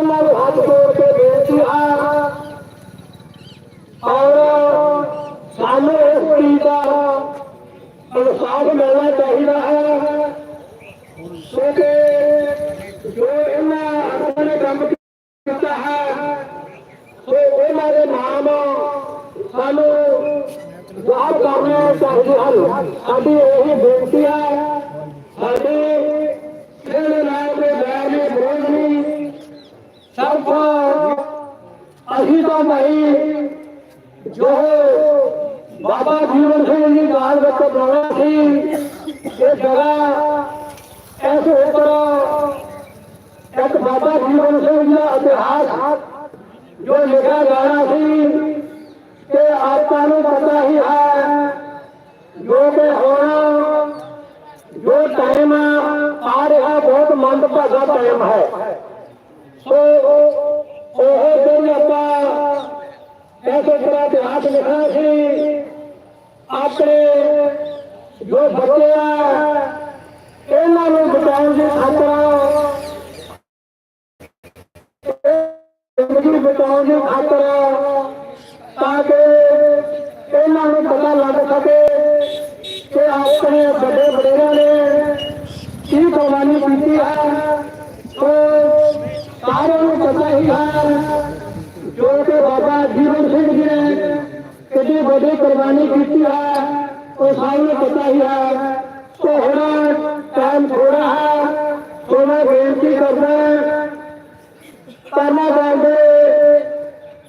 ਉਹਨਾਂ ਨੂੰ ਹੱਥ ਜੋੜ ਕੇ ਬੇਨਤੀ ਹੈ ਔਰ ਸਾਨੂੰ ਇਸ ਚੀਜ਼ ਦਾ ਇਨਸਾਫ ਮਿਲਣਾ ਚਾਹੀਦਾ ਹੈ ਕਿਉਂਕਿ ਜੋ ਇਹਨਾਂ ਆਪਣੇ ਕੰਮ ਕੀਤਾ ਹੈ ਸੋ ਉਹਨਾਂ ਦੇ ਨਾਮ ਸਾਨੂੰ ਯਾਦ ਕਰਨੇ ਚਾਹੀਦੇ ਹਨ ਸਾਡੀ ਇਹ ਬੇਨਤੀ ਹੈ ਸਾਡੀ ਜਿਹੜੇ ਨਾਮ ਦੇ ਬੈਰ ਨੇ ਵਿਰੋਧ ਨਹੀਂ ਸਿਰਫ ਅਸੀਂ ਤਾਂ ਨਹੀਂ ਜੋ ਬਾਬਾ ਜੀਵਨ ਸਿੰਘ ਜੀ ਗਾਲ ਵਿੱਚ ਬਣਾਉਣਾ ਸੀ ਇਹ ਜਗ੍ਹਾ ਇਸ ਉੱਪਰ ਇੱਕ ਬਾਬਾ ਜੀਵਨ ਸਿੰਘ ਜੀ ਦਾ ਇਤਿਹਾਸ ਜੋ ਜਾਣਾ ਸੀ ਤੇ ਆਪਾਂ ਨੂੰ ਪਤਾ ਹੀ ਹੈ ਜੋ ਕਿ ਹੁਣ ਜੋ ਟਾਈਮ ਆ ਰਿਹਾ, ਬਹੁਤ ਮੰਦਭਾਗਾ ਟਾਈਮ ਹੈ। ਸੋ ਉਹ ਦਿਨ ਆਪਾਂ ਐਸੇ ਤਰ੍ਹਾਂ ਇਤਿਹਾਸ ਲਿਖਣਾ ਸੀ, ਆਪਣੇ ਜੋ ਬੱਚੇ ਆ, ਇਹਨਾਂ ਨੂੰ ਬਚਾਉਣ ਦੀ ਖਾਤਰ ਕਿੰਨੀ ਕੁਰਬਾਨੀ ਕੀਤੀ ਹੈ, ਉਹ ਸਾਰਿਆਂ ਨੂੰ ਪਤਾ ਹੀ ਹੈ। ਸੋ ਹੁਣ ਟਾਈਮ ਥੋੜਾ ਹੈ ਸੋ ਮੈਂ ਬੇਨਤੀ ਕਰਦਾ ਕਰਨਾ ਚਾਹੁੰਦੇ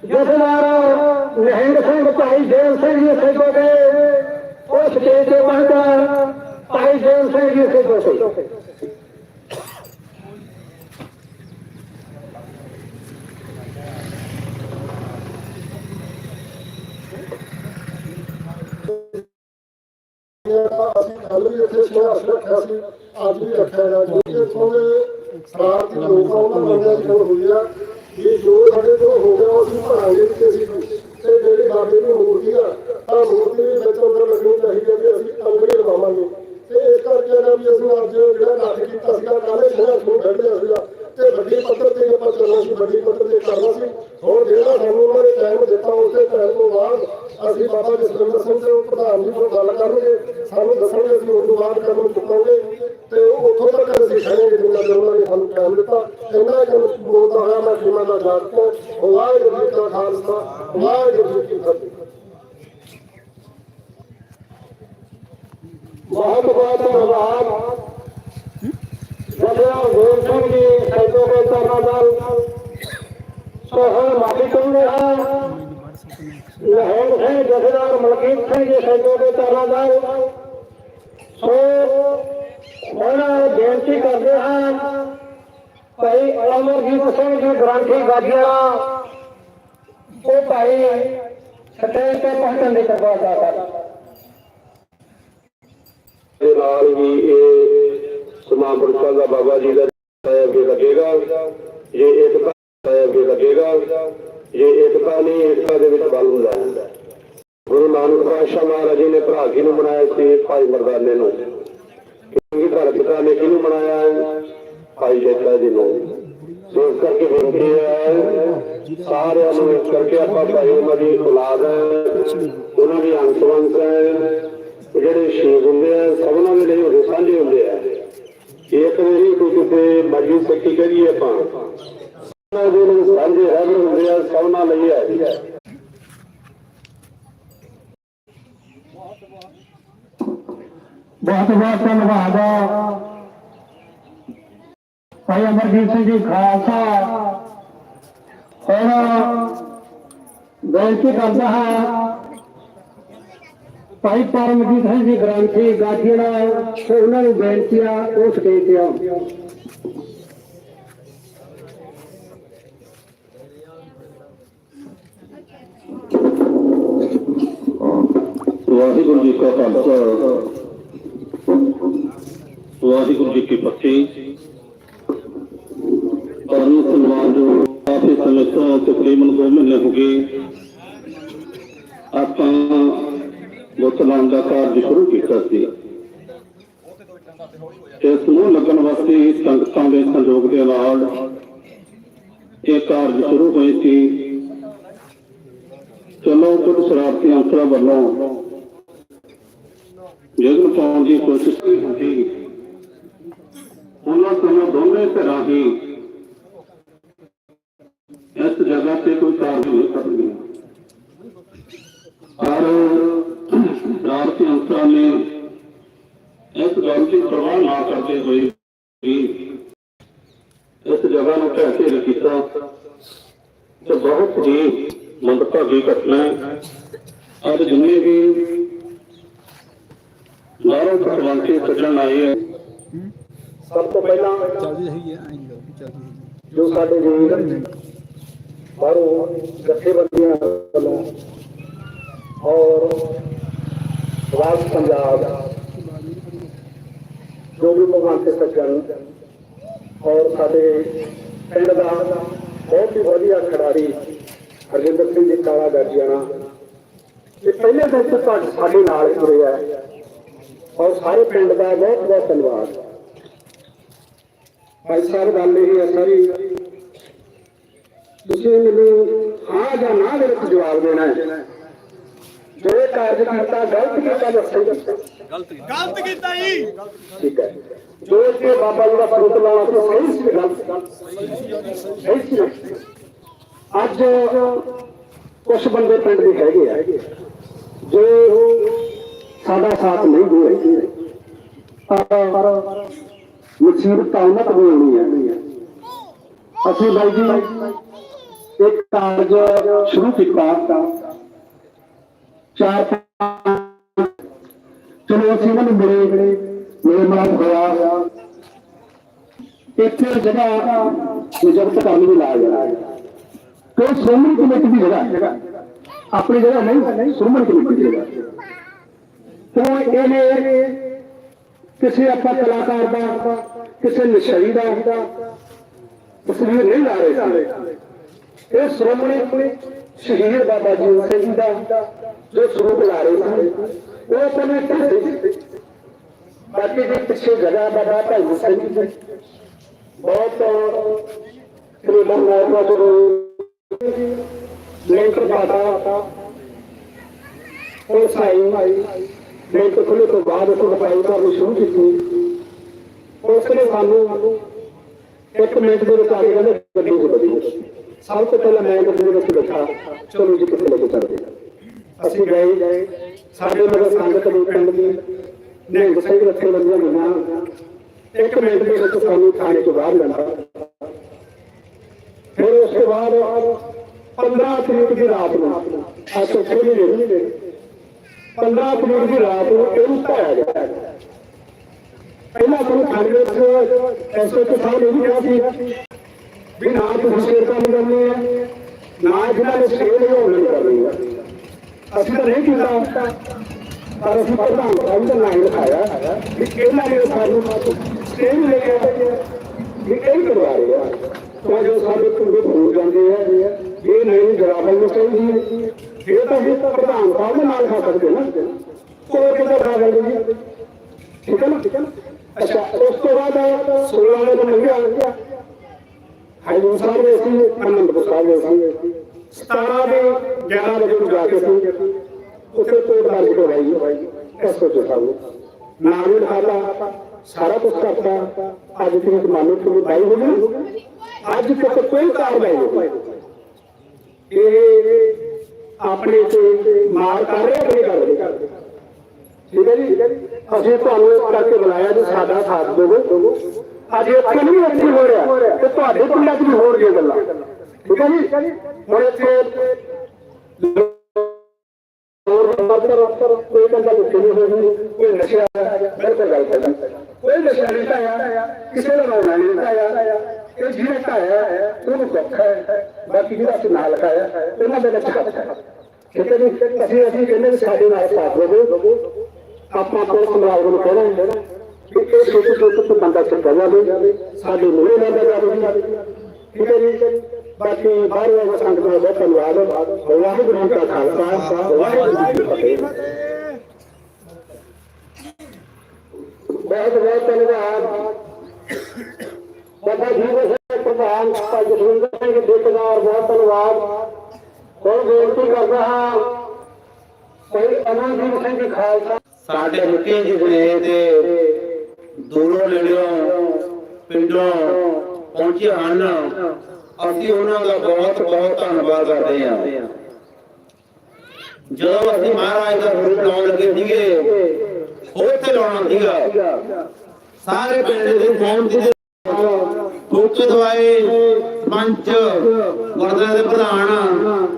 ਜਥੇਦਾਰ ਨਿਹੰਗ ਸਿੰਘ, ਭਾਈ ਦੇਵ ਸਿੰਘ ਜੀ ਸੇਖੋ ਦੇ ਉਹ ਸਟੇਜ ਤੇ ਪਹੁੰਚਾ। ਭਾਈ ਦੇਵ ਸਿੰਘ ਜੀ ਸੇਖੋ ਅਸੀਂ ਕੱਲ ਵੀ ਇੱਥੇ ਸੰਘਰਸ਼ ਰੱਖਿਆ ਸੀ ਅੱਜ ਵੀ ਰੱਖਿਆ ਜਾ ਕਿਉਂਕਿ ਇੱਥੋਂ ਦੇ ਭਾਰਤੀ ਲੋਕਾਂ ਉਹਨਾਂ ਬੰਦਿਆਂ ਦੀ ਗੱਲ ਹੋਈ ਆ ਕਿ ਜੋ ਸਾਡੇ ਤੋਂ ਹੋ ਗਿਆ ਉਹ ਅਸੀਂ ਭਰਾਂਗੇ ਕਿ ਅਸੀਂ ਤੇ ਜਿਹੜੀ ਬਾਬੇ ਦੀ ਮੂਰਤੀ ਆ ਤਾਂ ਮੂਰਤੀ ਦੇ ਵਿੱਚ ਅੰਦਰ ਲੱਗਣੀ ਚਾਹੀਦੀ ਹੈ ਕਿ ਅਸੀਂ ਅੰਗਰੇ ਲਵਾਵਾਂਗੇ ਤੇ ਇਸ ਕਰਕੇ ਨਾ ਵੀ ਅਸੀਂ ਅੱਜ ਜਿਹੜਾ ਇਕੱਠ ਕੀਤਾ ਸੀਗਾ ਕਾਲੇ ਸੰਘਰਸ਼ ਨੂੰ ਖੜਿਆ ਸੀਗਾ ਤੇ ਵੱਡੀ ਪੱਧਰ ਤੇ ਆਪਾਂ ਚੱਲਣਾ ਸੀ ਵੱਡੀ ਪੱਧਰ ਤੇ ਕਰਨਾ ਸੀ ਹੁਣ ਜਿਹੜਾ ਸਾਨੂੰ ਉਹਨਾਂ ਨੇ ਟਾਈਮ ਦਿੱਤਾ ਉਸੇ ਟਾਈਮ ਤੋਂ ਬਾਅਦ ਅਸੀਂ ਬਾਬਾ ਜਸਵਿੰਦਰ ਸਿੰਘ ਦੇ ਪ੍ਰਧਾਨ ਜੀ ਕੋਲ ਗੱਲ ਕਰਨਗੇ, ਸਾਨੂੰ ਦੱਸਣਗੇ ਅਸੀਂ ਉਸ ਤੋਂ ਬਾਅਦ ਕਦਮ ਚੁੱਕਾਂਗੇ ਤੇ ਉਹ ਉੱਥੋਂ ਤੱਕ ਅਸੀਂ ਖੜਾਂਗੇ ਜਿੰਨਾ ਚਿਰ ਉਹਨਾਂ ਨੇ ਸਾਨੂੰ ਟਾਈਮ ਦਿੱਤਾ। ਇੰਨਾ ਕਿ ਬੋਲਦਾ ਹੋਇਆ, ਮੈਂ ਜਿੰਨਾ ਦਾ ਜਾਤ ਤੋਂ ਵਾਹਿਗੁਰੂ ਜੀ ਕਾ ਖਾਲਸਾ, ਵਾਹਿਗੁਰੂ ਜੀ ਕੀ ਫਤਿਹ। ਬਹੁਤ ਬਹੁਤ ਧੰਨਵਾਦ ਜਥੇਦਾਰ ਗੋਰ ਸਿੰਘ ਜੀ ਸੈਦੋ ਦੇ ਤਰਨਾਦਲ ਸੋ ਹੁਣ ਮਾਫੀ ਚਾਹੁੰਦੇ ਹਾਂ ਲਹਿਰ ਸਿੰਘ ਜਥੇਦਾਰ ਮਲਕੀਤ ਸਿੰਘ ਜੀ ਸੈਦੋ ਦੇ ਤਰਨਾਦਲ ਸੋ ਹੁਣ ਬੇਨਤੀ ਕਰਦੇ ਹਾਂ ਭਾਈ ਅਮਰਜੀਤ ਸਿੰਘ ਜੀ ਗ੍ਰੰਥੀ ਗਾਜੀਆਂ ਉਹ ਭਾਈ ਸਟੇਜ ਤੇ ਪਹੁੰਚਣ ਦੀ ਕਿਰਪਾ ਕਰ ਦੇ ਨਾਲ ਹੀ ਇਹ ਸਮਾਪਨ ਦਾ ਬਾਬਾ ਜੀ ਦਾ ਹੈ ਅੱਗੇ ਲੱਗੇਗਾ ਜੇ ਏਕਤਾ ਹੈ ਅੱਗੇ ਲੱਗੇਗਾ ਜੇ ਏਕਤਾ ਨਹੀਂ ਏਕਤਾ ਦੇ ਵਿੱਚ ਬਲ ਹੁੰਦਾ ਹੈ। ਗੁਰੂ ਨਾਨਕ ਪਾਤਸ਼ਾਹ ਮਹਾਰਾਜ ਜੀ ਨੇ ਭਰਾ ਜੀ ਨੂੰ ਬਣਾਇਆ ਸੀ? ਭਾਈ ਮਰਦਾਨੇ ਨੂੰ। ਕਿਉਂਕਿ ਘਰ ਪਿਤਾ ਨੇ ਕਿਹਨੂੰ ਬਣਾਇਆ ਭਾਈ ਜੇਤਾ ਜੀ ਨੂੰ। ਸੋ ਇਸ ਕਰਕੇ ਬੇਨਤੀ ਹੈ? ਸਾਰਿਆਂ ਨੂੰ ਇਸ ਕਰਕੇ ਆਪਾਂ ਭਾਈ ਉਹਨਾਂ ਦੀ ਔਲਾਦ ਹੈ। ਉਹਨਾਂ ਦੀ ਅੰਸ਼ਵੰਸ਼ ਹੈ। ਜਿਹੜੇ ਸ਼ਹੀਦ ਹੁੰਦੇ ਆ, ਸਭਨਾਂ ਦੇ ਲਈ ਉਹ ਸਾਂਝੇ ਹੁੰਦੇ ਆ। ਇੱਕ ਵਾਰੀ ਕੋਈ ਕਿਤੇ ਮਰਜ਼ੀ ਸੱਚੀ ਕਰੀਏ ਆਪਾਂ। ਉਹਨਾਂ ਦੇ ਹੁੰਦੇ ਆ ਸਭਨਾਂ ਲਈ ਹੈ। ਬਹੁਤ ਬਹੁਤ ਧੰਨਵਾਦ ਭਾਈ ਅਮਰਜੀਤ ਸਿੰਘ ਜੀ ਖਾਲਸਾ। ਹੁਣ ਬੇਨਤੀ ਕਰਦਾ ਹਾਂ, ਭਾਈ ਪਰਮਜੀਤ ਸਿੰਘ ਜੀ ਗ੍ਰੰਥੀ ਗਾਜੀਣਾ ਉਹਨਾਂ ਨੂੰ ਬੇਨਤੀ ਆ ਉਹ ਸਟੇਜ ਤੇ ਆਓ ਵਾਹਿਗੁਰੂ ਜੀ ਕਾ ਖਾਲਸਾ। ਵਾਹਿਗੁਰੂ ਜੀ ਕੀ ਫਤਿਹ। ਪਰਮ ਸਨਮਾਨ ਜੋ ਕਾਫੀ ਸਮੇਂ ਤਕਰੀਬਨ 2 ਮਹੀਨੇ ਹੋ ਗਏ, ਆਪਾਂ ਮੁਸਲਮਾਨ ਦਾ ਕਾਰਜ ਸ਼ੁਰੂ ਕੀਤਾ ਸੀ। ਇਸ ਨੂੰ ਲੱਗਣ ਵਾਸਤੇ ਸੰਗਤਾਂ ਦੇ ਸੰਯੋਗ ਦੇ ਨਾਲ ਇਹ ਕਾਰਜ ਸ਼ੁਰੂ ਹੋਏ ਸੀ। ਚਲੋ ਕੁਝ ਸ਼ਰਾਰਤੀ ਅੰਸਰਾਂ ਵੱਲੋਂ ਵਿਘਨ ਪਾਉਣ ਦੀ ਕੋਸ਼ਿਸ਼ ਕੀਤੀ ਉਹਨਾਂ ਸਮੇਂ ਦੋਵੇਂ ਧਿਰਾਂ ਹੀ ਇਸ ਜਗ੍ਹਾ ਤੇ ਕੋਈ ਕਾਰਜ ਨਹੀਂ ਕਰਨੀ ਪਰ ਸ਼ਰਾਰਤੀ ਅੰਸਰਾਂ ਨੇ ਇਸ ਗੱਲ ਦੀ ਪਰਵਾਹ ਨਾ ਕਰਦੇ ਹੋਏ ਵੀ ਇਸ ਜਗ੍ਹਾ ਨੂੰ ਢਹਿ ਢੇਰ ਕੀਤਾ ਤੇ ਬਹੁਤ ਹੀ ਮੰਦਭਾਗੀ ਘਟਨਾ ਹੈ। ਅੱਜ ਜਿੰਨੇ ਵੀ ਬਾਹਰੋਂ ਪਰਵਾਂਚੇ ਸੱਜਣ ਆਏ ਹੈ। ਸਭ ਤੋਂ ਪਹਿਲਾਂ ਚੱਲਦੀ ਰਹੀ ਹੈ ਚੱਲਦੀ ਰਹੀ ਜੋ ਸਾਡੇ ਵੀਰ ਬਾਹਰੋਂ ਜਥੇਬੰਦੀਆਂ ਵੱਲੋਂ ਔਰ ਰਾਜ ਪੰਜਾਬ ਜੋ ਵੀ ਭਗਵਾਨ ਤੇ ਸੱਜਣ ਔਰ ਸਾਡੇ ਪਿੰਡ ਦਾ ਬਹੁਤ ਹੀ ਵਧੀਆ ਖਿਡਾਰੀ ਹਰਜਿੰਦਰ ਸਿੰਘ ਜੀ ਕਾਲਾ ਗਾਜੀਆਣਾ। ਇਹ ਪਹਿਲੇ ਦਿਨ ਤੋਂ ਸਾਡੇ ਨਾਲ ਜੁੜੇ ਆ ਔਰ ਸਾਰੇ ਪਿੰਡ ਦਾ ਬਹੁਤ ਬਹੁਤ ਧੰਨਵਾਦ। ਭਾਈ ਸਾਹਿਬ ਗੱਲ ਇਹ ਹੈ ਸਾਰੀ ਤੁਸੀਂ ਮੈਨੂੰ ਹਾਂ ਜਾਂ ਨਾ ਦੇ ਵਿੱਚ ਜਵਾਬ ਦੇਣਾ ਹੈ। ਜੋ ਕਾਰਜ ਕੀਤਾ ਗਲਤ ਕੀਤਾ ਸਹੀ ਕੀਤਾ। ਗਲਤ ਕੀਤਾ ਜੀ। ਠੀਕ ਹੈ। ਜੋ ਕਿ ਬਾਬਾ ਜੀ ਦਾ ਸਰੂਪ ਲਾਉਣਾ ਸੀ ਸਹੀ ਸੀ ਗਲਤ। ਸਹੀ ਸੀ? ਅੱਜ ਕੁਝ ਬੰਦੇ ਪਿੰਡ ਦੇ ਹੈਗੇ ਆ। ਜੋ ਸਾਡਾ ਸਾਥ ਨਹੀਂ ਦੇ ਰਹੇ ਪਰ ਮੁਸੀਬਤ ਤਾਂ ਹੋਣੀ ਹੈ ਅਸੀਂ ਬਾਈ ਜੀ ਇੱਕ ਕਾਰਜ ਸ਼ੁਰੂ ਕੀਤਾ। ਚਾਰ ਚਲੋ ਅਸੀਂ ਇਹਨਾਂ ਨੂੰ ਮਿਲੇ। ਮੇਰੇ ਨਾਲ ਹੋਇਆ। ਇੱਥੇ ਜਗ੍ਹਾ ਨਿਜਰਤ ਕਰਨੀ ਦੀ ਲਾਜ ਹੈ। ਕੋਈ ਸ਼੍ਰੋਮਣੀ ਕਮੇਟੀ ਦੀ ਜਗ੍ਹਾ ਹੈ। ਆਪਣੀ ਜਗ੍ਹਾ ਨਹੀਂ, ਸ਼੍ਰੋਮਣੀ ਕਮੇਟੀ ਦੀ ਜਗ੍ਹਾ ਤੋਂ ਇਹਨੇ ਕਿਸੇ ਆਪਾਂ ਕਲਾਕਾਰ ਦਾ, ਕਿਸੇ ਨਸ਼ਈ ਦਾ ਤਸਵੀਰ ਨਹੀਂ ਲਾ ਰਹੇ ਸੀ ਇਹ ਸ਼੍ਰੋਮਣੀ ਸ਼ਹੀਦ ਬਾਬਾ ਜੀ ਸਿੰਘ ਦਾ ਜੋ ਸਰੂਪ ਲਾ ਰਹੇ ਸੀ ਉਹ ਆਪਣੇ ਢਾਡੇ ਬਾਕੀ ਦੇ ਪਿੱਛੇ ਜਗ੍ਹਾ ਬਾਬਾ ਭਾਈ ਸਿੰਘ ਜੀ। ਬਹੁਤ ਤਕਰੀਬਨ ਮੌਕਾ ਤੋਂ ਲੈਂਟਰ ਪਾਤਾ। ਉਹ ਸਾਈ ਲੈਂਟਰ ਖੁੱਲੇ ਤੋਂ ਬਾਅਦ ਉਹ ਰਪਾਈ ਕਰਨੀ ਸ਼ੁਰੂ ਕੀਤੀ। ਉਸ ਨੇ ਸਾਨੂੰ ਇੱਕ ਮਿੰਟ ਦੇ ਵਿੱਚ ਆ ਕੇ ਕਹਿੰਦੇ, ਗੱਡੀ ਚ ਬੈਠੀ। ਸਭ ਤੋਂ ਪਹਿਲਾਂ ਮੈਂ ਗੱਡੀ ਦੇ ਵਿੱਚ ਬੈਠਾ। ਚਲੋ ਜੀ, ਕਿੱਥੇ ਲੈ ਕੇ ਚੱਲਦੇ ਅਸੀਂ ਗਏ। ਸਾਡੇ ਮਗਰ ਸੰਗਤ ਦੇ ਪਿੰਡ ਦੀ ਨਿਹੰਗ ਸਿੰਘ ਰੱਖੇ ਬੰਦੀਆਂ ਗਈਆਂ। ਇੱਕ ਮਿੰਟ ਦੇ ਵਿੱਚ ਸਾਨੂੰ ਥਾਣੇ ਤੋਂ ਬਾਹਰ ਲੈਂਦਾ ਫਿਰ ਉਸ ਤੋਂ ਬਾਅਦ 15 ਤਰੀਕ ਦੀ ਰਾਤ ਨੂੰ ਆ ਤੋਂ ਖੋਲੀ ਨੇ 15 ਤਰੀਕ ਦੀ ਰਾਤ ਨੂੰ ਇਹਨੂੰ ਪਾਇਆ ਗਿਆ। ਪਹਿਲਾਂ ਤੁਹਾਨੂੰ ਥਾਣੇ ਵਿੱਚ ਐਸਓ ਤੋਂ ਸਾਹਿਬ ਵੀ ਕਿਹਾ ਸੀ ਵੀ ਨਾ ਤੁਸੀਂ ਸ਼ੇਰ ਕੰਮ ਕਰਨੀ ਹੈ ਨਾ ਜਿਹਨਾਂ ਨੇ ਸ਼ੇਰ ਹੋਣ ਕਰਨੀ ਹੈ ਅਸੀਂ ਤਾਂ ਨਹੀਂ ਕੀਤਾ, ਪਰ ਅਸੀਂ ਪ੍ਰਧਾਨ ਸਾਹਿਬ ਦਾ ਨਾਮ ਲਿਖਾਇਆ ਵੀ ਇਹਨਾਂ ਨੇ ਸਾਨੂੰ ਸਟੇਜ ਲੈ ਕੇ ਵੀ ਇਹ ਕਰਵਾ ਰਹੇ ਆ। ਤਾਂ ਜੋ ਸਾਡੇ ਪਿੰਡੇ ਹੋ ਜਾਂਦੇ ਆ ਇਹ ਨਹੀਂ ਜਵਾਬਾਂ ਨੂੰ ਚਾਹੀਦੀ ਹੈ ਇਹ ਤਾਂ ਹੀ ਤਾਂ ਪ੍ਰਧਾਨ ਸਾਹਿਬ ਦੇ ਨਾਲ ਖਾ ਸਕਦੇ ਨਾ ਕੋਈ ਕਿਹਦਾ ਖਾ ਸਕਦੇ ਜੀ ਠੀਕ ਹੈ ਨਾ ਠੀਕ ਹੈ ਨਾ ਅੱਛਾ ਉਸ ਤੋਂ ਬਾਅਦ 16 ਦੇ ਨੂੰ ਮੰਗਿਆ ਹਾਈਵੇ ਸਾਹਿਬ ਦੇ ਸੀ ਅਨੰਦਪੁਰ ਸਾਹਿਬ ਦੇ ਸੀ 17 ਦੇ 11 ਵਜੇ ਨੂੰ ਜਾ ਕੇ ਸੀ ਉੱਥੇ ਕੋਟ ਦਰਜ ਕਰਵਾਈ ਐਸਓ ਜੀ ਸਾਹਿਬ ਨੂੰ ਨਾਮ ਵੀ ਲਿਖਾਤਾ ਸਾਰਾ ਕੁਝ ਕਰਤਾ ਅੱਜ ਤੱਕ ਮਾਨੂੰ ਤੁਹਾਨੂੰ ਬਾਈ ਹੋ ਗਈ ਅੱਜ ਤੱਕ ਕੋਈ ਕਾਰਵਾਈ ਨਹੀਂ ਹੋਈ ਇਹ ਆਪਣੇ ਤੇ ਮਾਰ ਕਰ ਰਹੇ ਕਿ ਨਹੀਂ ਕਰ ਰਹੇ ਠੀਕ ਹੈ ਜੀ? ਅਸੀਂ ਤੁਹਾਨੂੰ ਇਸ ਕਰਕੇ ਬੁਲਾਇਆ ਜੀ, ਸਾਡਾ ਸਾਥ ਦਿਓ ਅੱਜ ਇੱਥੇ ਨਹੀਂ ਇੱਥੇ ਹੋ ਰਿਹਾ ਤੇ ਤੁਹਾਡੇ ਪਿੰਡਾਂ 'ਚ ਵੀ ਹੋ ਰਹੀਆਂ ਗੱਲਾਂ। ਠੀਕ ਹੈ ਜੀ? ਹੁਣ ਇੱਥੇ ਹੋਰ ਬੰਦਰ ਕੋਈ ਬੰਦਾ ਕੁਛ ਨਹੀਂ ਹੋਈ ਕੋਈ ਨਸ਼ਾ ਬਿਲਕੁਲ ਗੱਲ ਕਰਦਾ ਕੋਈ ਨਸ਼ਾ ਨਹੀਂ ਪਾਇਆ ਕਿਸੇ ਦਾ ਰੋਣਾ ਨਹੀਂ ਪਾਇਆ ਇਹ ਜਿਹੜਾ ਪਾਇਆ ਉਹਨੂੰ ਦੁੱਖ ਹੈ। ਬਾਕੀ ਜਿਹੜਾ ਅਸੀਂ ਨਾਲ ਲਿਖਾਇਆ ਉਹਨਾਂ ਦੇ ਵਿੱਚ ਦੁੱਖ ਹੈ। ਠੀਕ ਹੈ ਜੀ? ਅਸੀਂ ਅਸੀਂ ਕਹਿੰਦੇ ਸਾਡੇ ਨਾਲ ਸਾਥ ਦੇਵੋ। ਆਪਾਂ ਆਪਣੇ ਸਮਾਜ ਨੂੰ ਕਹਿਣਾ ਕਿ ਇਹ ਛੋਟੇ ਛੋਟੇ ਬੰਦਾ ਚੱਕਾ ਜਾਵੇ, ਸਾਡੇ ਮੂਹਰੇ ਨਾ ਜਾਵੇ। ਠੀਕ ਹੈ ਬਾਕੀ ਬਾਹਰ ਵਾਲਾ ਸੰਗਤ ਦਾ ਬਹੁਤ ਧੰਨਵਾਦ। ਵਾਹਿਗੁਰੂ ਜੀ ਕਾ ਖਾਲਸਾ। ਵਾਹਿਗੁਰੂ ਜੀ ਕੀ ਫਤਿਹ। ਬਹੁਤ ਬਹੁਤ ਧੰਨਵਾਦ। ਬਾਬਾ ਜੀਵਨ ਸਿੰਘ ਪ੍ਰਧਾਨ ਭਾਈ ਜਸਵਿੰਦਰ ਸਿੰਘ ਠੇਕੇਦਾਰ ਬਹੁਤ ਧੰਨਵਾਦ। ਹੁਣ ਬੇਨਤੀ ਕਰਦਾ ਹਾਂ ਭਾਈ ਅਮਨਦੀਪ ਸਿੰਘ ਖਾਲਸਾ ਸਾਡੇ ਨਿੱਕੇ ਜਿਹੇ ਤੇ ਦੂਰੋਂ ਨੇੜਿਓਂ ਪਿੰਡੋਂ ਪਹੁੰਚੇ ਹਨ। ਅਸੀਂ ਉਹਨਾਂ ਦਾ ਬਹੁਤ ਬਹੁਤ ਧੰਨਵਾਦ ਕਰਦੇ ਹਾਂ। ਜਦੋਂ ਅਸੀਂ ਮਹਾਰਾਜ ਦਾ ਰੂਪ ਲਾਉਣ ਲੱਗੇ ਸੀਗੇ ਉਹ ਤੇ ਲਾਉਣਾ ਸੀਗਾ। ਸਾਰੇ ਪਿੰਡ ਦੇ ਸਹਿਮਤੀ ਦੇ ਮੁੱਖ ਦਵਾਏ ਪੰਚ, ਗੁਰਦੁਆਰੇ ਦੇ ਪ੍ਰਧਾਨ,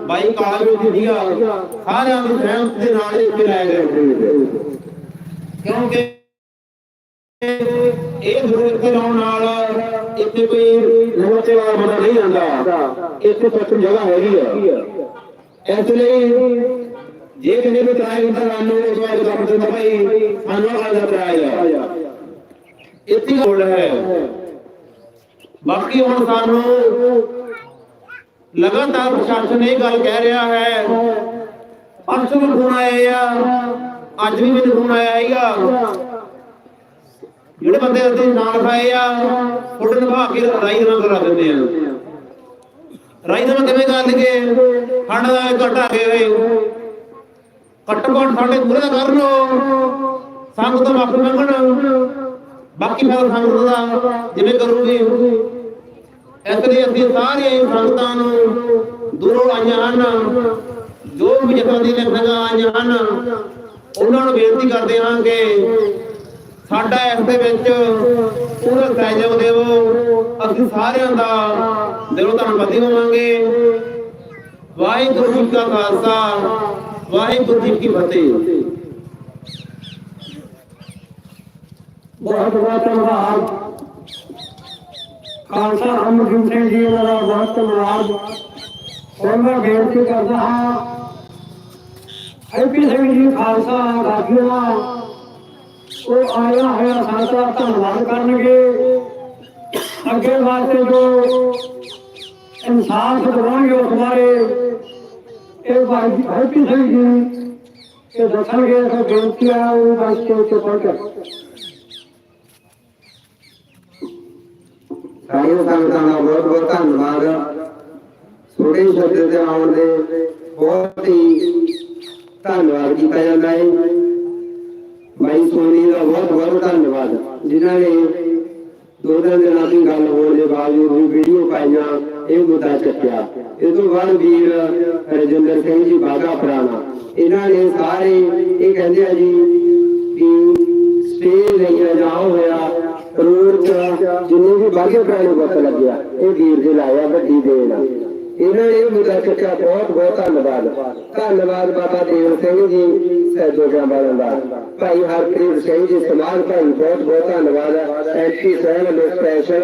ਬਾਈ ਕਾਲੂ ਜੀ ਸਾਰਿਆਂ ਦੀ ਸਹਿਮਤੀ ਦੇ ਨਾਲ ਇੱਥੇ ਲੈ ਗਏ। ਕਿਉਂਕਿ ਇਹ ਜ਼ਰੂਰਤ ਦੇ ਲਾਉਣ ਨਾਲ ਇੱਥੇ ਕੋਈ ਨਵਚੇਵਾਰ ਬੰਦਾ ਨਹੀਂ ਆਂਦਾ ਇੱਥੇ ਸੱਚ ਜਗ੍ਹਾ ਹੈਗੀ ਆ। ਇਸ ਲਈ ਜੇ ਕਿਸੇ ਵੀ ਤਰ੍ਹਾਂ ਦਾ ਸਾਨੂੰ ਇਸ ਵਾਰ ਦਾ ਪਤਾ ਭਾਈ ਸਾਨੂੰ ਆਹ ਦਾ ਕਰਾਇਆ ਇੱਥੇ ਲੋੜ ਹੈ। ਬਾਕੀ ਹੁਣ ਸਾਨੂੰ ਲਗਾਤਾਰ ਪ੍ਰਸ਼ਾਸਨ ਇਹ ਗੱਲ ਕਹਿ ਰਿਹਾ ਹੈ ਪਰਸੋਂ ਵੀ ਫੋਨ ਆਇਆ ਆ, ਅੱਜ ਵੀ ਮੈਨੂੰ ਫੋਨ ਆਇਆ ਹੈਗਾ ਜਿਹੜੇ ਬੰਦੇ ਅਸੀਂ ਨਾਲ ਖਾਏ ਆ ਫੋਟੋ ਨਿਭਾ ਕੇ ਰਾਈ ਨਾਲ ਕਰਾ ਦਿੰਦੇ ਆ। ਰਾਈ ਨਾਲ ਕਿਵੇਂ ਕਰ ਲਈਏ? ਖੰਡ ਦਾ ਘਟਾ ਕੇ ਹੋਏ ਘੱਟੋ ਘੱਟ ਸਾਡੇ ਪੂਰੇ ਦਾ ਕਰ ਲੋ ਸੰਗਤ ਤੋਂ ਮਾਫੀ ਮੰਗਣ। ਬਾਕੀ ਫਿਰ ਸੰਗਤ ਦਾ ਜਿਵੇਂ ਕਰੂਗੀ। ਇਸ ਲਈ ਅਸੀਂ ਸਾਰੀਆਂ ਸੰਗਤਾਂ ਨੂੰ ਦੂਰੋਂ ਆਈਆਂ ਹਨ, ਜੋ ਵੀ ਜਥਾ ਦੀ ਲੰਘਾਂ ਆਈਆਂ ਹਨ, ਉਹਨਾਂ ਨੂੰ ਬੇਨਤੀ ਕਰਦੇ ਹਾਂ ਕਿ ਸਾਡਾ ਇਸ ਦੇ ਵਿੱਚ ਪੂਰਾ ਸਹਿਯੋਗ ਦਿਓ। ਅਸੀਂ ਸਾਰਿਆਂ ਦਾ ਦਿਲੋਂ ਧੰਨਵਾਦੀ ਹੋਵਾਂਗੇ। ਵਾਹਿਗੁਰੂ ਜੀ ਕਾ ਖਾਲਸਾ, ਵਾਹਿਗੁਰੂ ਜੀ ਕੀ ਫਤਿਹ। ਬਹੁਤ ਬਹੁਤ ਧੰਨਵਾਦ। ਖਾਲਸਾ ਅਮਰਜੀਤ ਸਿੰਘ ਜੀ ਦਾ ਬਹੁਤ ਧੰਨਵਾਦ ਹੁਣ ਮੈਂ ਬੇਨਤੀ ਕਰਦਾ ਹਾਂ ਐਪੀ ਸਿੰਘ ਜੀ ਖਾਲਸਾ ਰਾਜੀਆ ਉਹ ਆਇਆ ਹੋਇਆ ਸਾਡਾ ਧੰਨਵਾਦ ਕਰਨਗੇ। ਅੱਗੇ ਵਾਸਤੇ ਜੋ ਇਨਸਾਫ ਦਿਵਾਉਣਗੇ ਉਸ ਬਾਰੇ ਇਹ ਭਾਈ ਹੈਪੀ ਸਿੰਘ ਜੀ ਇਹ ਦੱਸਣਗੇ ਕਿ ਬੇਨਤੀ ਆ ਉਹ ਵਾਸਤੇ ਤੇ ਪਹੁੰਚੇ ਸਾਰੀਆਂ ਸੰਗਤਾਂ ਦਾ ਬਹੁਤ ਬਹੁਤ ਧੰਨਵਾਦ। ਛੋਟੇ ਸ਼ਬਦ ਦੇ ਆਉਣ ਦੇ ਬਹੁਤ ਹੀ ਧੰਨਵਾਦ ਕੀਤਾ ਜਾਂਦਾ ਹੈ। ਭਾਈ ਸੋਨੀ ਦਾ ਬਹੁਤ ਬਹੁਤ ਧੰਨਵਾਦ, ਜਿਨ੍ਹਾਂ ਨੇ ਦੋ ਤਿੰਨ ਦਿਨਾਂ ਦੀ ਗੱਲ ਹੋਣ ਦੇ ਬਾਵਜੂਦ ਵੀ ਵੀਡੀਓ ਪਾਈਆਂ, ਇਹ ਮੁੱਦਾ ਚੱਕਿਆ। ਇਸ ਤੋਂ ਬਾਅਦ ਵੀਰ ਰਜਿੰਦਰ ਸਿੰਘ ਜੀ ਬਾਗਾ ਪੁਰਾਣਾ, ਇਹਨਾਂ ਨੇ ਸਾਰੇ ਇਹ ਕਹਿੰਦੇ ਆ ਜੀ ਕਿ ਸਟੇਜ ਲਈਆ ਜਾਓ ਹੋਇਆ ਕਰੋੜ ਚ ਜਿੰਨੇ ਵੀ ਵਾਧੇ ਪੈਣੇ ਵਕਤ ਲੱਗਿਆ ਇਹ ਵੀਰ ਜੀ ਲਾਇਆ ਵੱਡੀ ਦੇਣ ਇਹਨਾਂ ਇਹ ਮੁੱਦਾ ਚੱਕਿਆ ਬਹੁਤ ਬਹੁਤ ਧੰਨਵਾਦ। ਧੰਨਵਾਦ ਬਾਬਾ ਦੇਵ ਸਿੰਘ ਜੀ ਸੈਜੋ ਗਾਂਬਾਲਾਂ ਦਾ। ਭਾਈ ਹਰਪ੍ਰੀਤ ਸਿੰਘ ਜੀ, ਸਮਾਜ ਭਾਈ, ਬਹੁਤ ਬਹੁਤ ਧੰਨਵਾਦ ਐਂਟੀ ਸਾਹਿਬ ਨੇ ਸਪੈਸ਼ਲ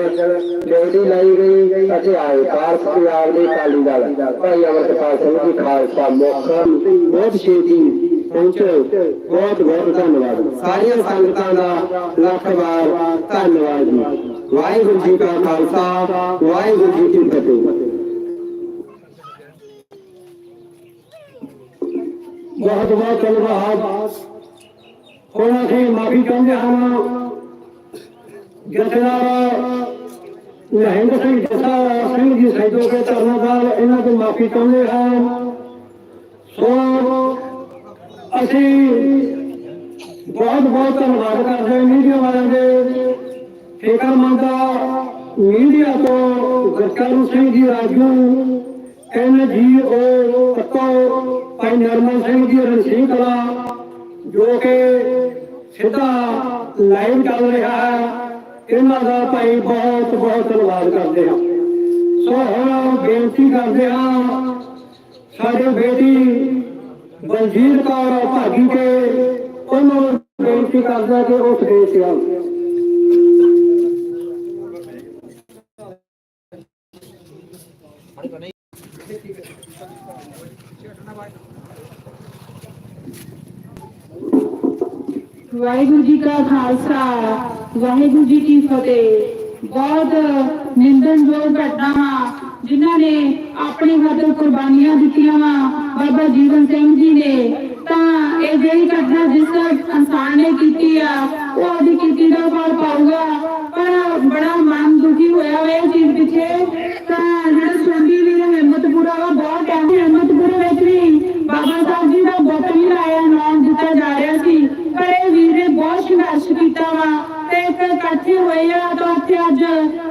ਡਿਊਟੀ ਲਾਈ ਗਈ, ਅਤੇ ਆਏ ਪਾਰਕ ਪੰਜਾਬ ਦੇ ਕਾਲੀ ਦਲ। ਭਾਈ ਅਮਰਪਾਲ ਸਿੰਘ ਜੀ, ਖਾਲਸਾ ਮੁੱਖ। ਬਹੁਤ ਛੇਤੀ ਪਹੁੰਚੇ ਬਹੁਤ ਬਹੁਤ ਧੰਨਵਾਦ। ਸਾਰੀਆਂ ਸੰਗਤਾਂ ਦਾ ਲੱਖ ਵਾਰ ਧੰਨਵਾਦ ਜੀ। ਵਾਹਿਗੁਰੂ ਜੀ ਕਾ ਖਾਲਸਾ ਵਾਹਿਗੁਰੂ ਜੀ ਕੀ ਫਤਿਹ। ਬਹੁਤ ਬਹੁਤ ਧੰਨਵਾਦ। ਹੁਣ ਅਸੀਂ ਮਾਫੀ ਚਾਹੁੰਦੇ ਹਾਂ ਜਥੇਦਾਰ ਲਹਿੰਦ ਸਿੰਘ ਜਸਾ ਸਿੰਘ ਜੀ ਸੈਦੋ ਕੇ ਧਰਨਾਦਾਰ ਇਹਨਾਂ ਤੋਂ ਮਾਫੀ ਚਾਹੁੰਦੇ ਹਾਂ। ਸੋ ਅਸੀਂ ਬਹੁਤ ਬਹੁਤ ਧੰਨਵਾਦ ਕਰਦੇ ਹਾਂ ਮੀਡੀਆ ਵਾਲਿਆਂ ਦੇ। ਫਿਕਰਮੰਦ ਮੀਡੀਆ ਤੋਂ ਗੁਰਕਰਨ ਸਿੰਘ ਜੀ ਰਾਜੂ ਐਨ ਜੀ ਓ ਪੱਤੋ, ਭਾਈ ਨਰਮਲ ਸਿੰਘ ਜੀ ਰਣਸੀਂਹ ਕਲਾ ਜੋ ਕਿ ਸਿੱਧਾ ਲਾਈਵ ਚੱਲ ਰਿਹਾ ਹੈ। ਇਹਨਾਂ ਦਾ ਭਾਈ ਬਹੁਤ ਬਹੁਤ ਧੰਨਵਾਦ ਕਰਦੇ ਹਾਂ। ਸੋ ਹੁਣ ਬੇਨਤੀ ਕਰਦੇ ਹਾਂ। ਸਾਡੇ ਬੇਟੀ ਬਲਜੀਤ ਕੌਰ ਭਾਗੀ ਕੇ, ਉਹਨੂੰ ਬੇਨਤੀ ਕਰਦਾ ਕਿ ਉਹ ਸਟੇਜ ਆਉਣ ਵਾਹਿਗੁਰੂ ਜੀ ਕਾ ਖਾਲਸਾ, ਵਾਹਿਗੁਰੂ ਜੀ ਕੀ ਫਤਿਹ। ਬਹੁਤ ਨਿੰਦਨਯੋਗ ਘਟਨਾਵਾਂ ਜਿਨ੍ਹਾਂ ਨੇ ਆਪਣੇ ਖਾਤਰ ਕੁਰਬਾਨੀਆਂ ਦਿੱਤੀਆਂ ਵਾ। ਬਾਬਾ ਜੀਵਨ ਸਿੰਘ ਜੀ ਨੇ ਤਾਂ ਇਹ ਜਿਹੜੀ ਘਟਨਾ ਜਿਸ ਇਨਸਾਨ ਨੇ ਕੀਤੀ ਆ, ਉਹ ਉਹਦੀ ਕੀਤੀ ਦਾ ਫਲ ਪਾਊਗਾ। ਪਰ ਬੜਾ ਮਨ ਦੁਖੀ ਹੋਇਆ ਹੋਇਆ ਇਸ ਚੀਜ਼ ਪਿੱਛੇ। ਤਾਂ ਜਿਹੜਾ ਸੁੰਡੀ ਵੀ ਹਿੰਮਤਪੁਰਾ ਵਾ, ਬਹੁਤ ਟਾਈਮ ਹਿੰਮਤਪੁਰੇ ਵਿੱਚ ਵੀ ਬਾਬਾ ਸਾਹਿਬ ਜੀ ਦਾ ਬੁੱਤ ਵੀ ਲਾਇਆ, ਨਾਮ ਦਿੱਤਾ ਜਾ ਰਿਹਾ ਸੀ। ਪਰ ਇਹ ਵੀਰ ਨੇ ਬਹੁਤ ਸੰਘਰਸ਼ ਕੀਤਾ ਵਾ ਤੇ ਇੱਕ ਇਕੱਠੇ ਹੋਏ ਆ, ਤਾਂ ਉੱਥੇ ਅੱਜ